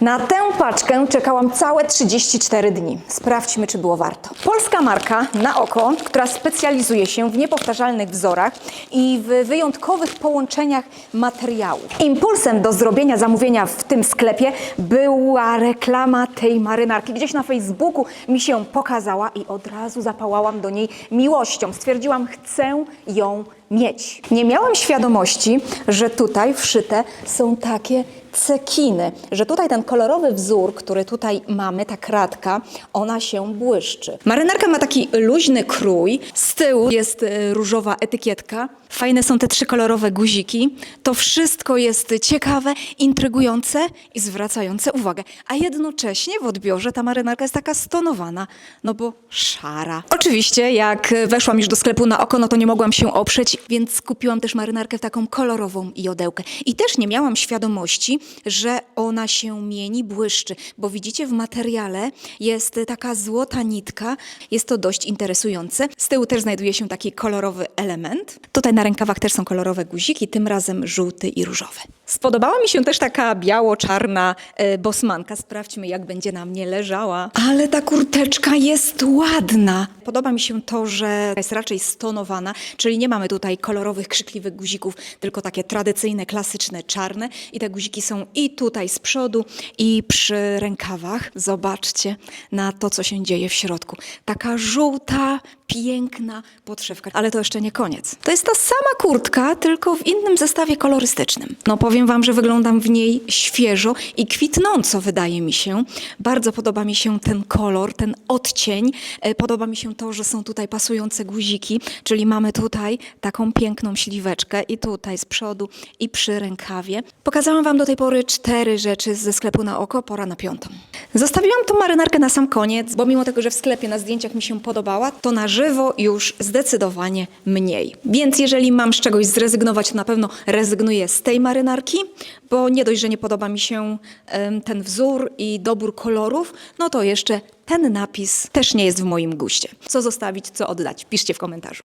Na tę paczkę czekałam całe 34 dni. Sprawdźmy, czy było warto. Polska marka na oko, która specjalizuje się w niepowtarzalnych wzorach i w wyjątkowych połączeniach materiałów. Impulsem do zrobienia zamówienia w tym sklepie była reklama tej marynarki. Gdzieś na Facebooku mi się pokazała i od razu zapałałam do niej miłością. Stwierdziłam, chcę ją mieć. Nie miałam świadomości, że tutaj wszyte są takie cekiny, że tutaj ten kolorowy wzór, który tutaj mamy, ta kratka, ona się błyszczy. Marynarka ma taki luźny krój, z tyłu jest e, różowa etykietka, fajne są te trzy kolorowe guziki. To wszystko jest ciekawe, intrygujące i zwracające uwagę. A jednocześnie w odbiorze ta marynarka jest taka stonowana, no bo szara. Oczywiście, jak weszłam już do sklepu na oko, no to nie mogłam się oprzeć, więc kupiłam też marynarkę w taką kolorową jodełkę. I też nie miałam świadomości, że ona się mieni, błyszczy, bo widzicie w materiale jest taka złota nitka, jest to dość interesujące. Z tyłu też znajduje się taki kolorowy element. Tutaj na rękawach też są kolorowe guziki, tym razem żółty i różowy. Spodobała mi się też taka biało-czarna e, bosmanka. Sprawdźmy, jak będzie na mnie leżała. Ale ta kurteczka jest ładna. Podoba mi się to, że jest raczej stonowana, czyli nie mamy tutaj kolorowych, krzykliwych guzików, tylko takie tradycyjne, klasyczne, czarne. I te guziki są i tutaj z przodu, i przy rękawach. Zobaczcie na to, co się dzieje w środku. Taka żółta, piękna podszewka. Ale to jeszcze nie koniec. To jest ta sama kurtka, tylko w innym zestawie kolorystycznym. No powiem wam, że wyglądam w niej świeżo i kwitnąco wydaje mi się. Bardzo podoba mi się ten kolor, ten odcień. E, Podoba mi się to, że są tutaj pasujące guziki, czyli mamy tutaj taką piękną śliweczkę i tutaj z przodu i przy rękawie. Pokazałam wam do tej pory cztery rzeczy ze sklepu na oko, pora na piątą. Zostawiłam tą marynarkę na sam koniec, bo mimo tego, że w sklepie na zdjęciach mi się podobała, to na żywo już zdecydowanie mniej. Więc jeżeli mam z czegoś zrezygnować, to na pewno rezygnuję z tej marynarki, bo nie dość, że nie podoba mi się ten wzór i dobór kolorów, no to jeszcze ten napis też nie jest w moim guście. Co zostawić, co oddać? Piszcie w komentarzu.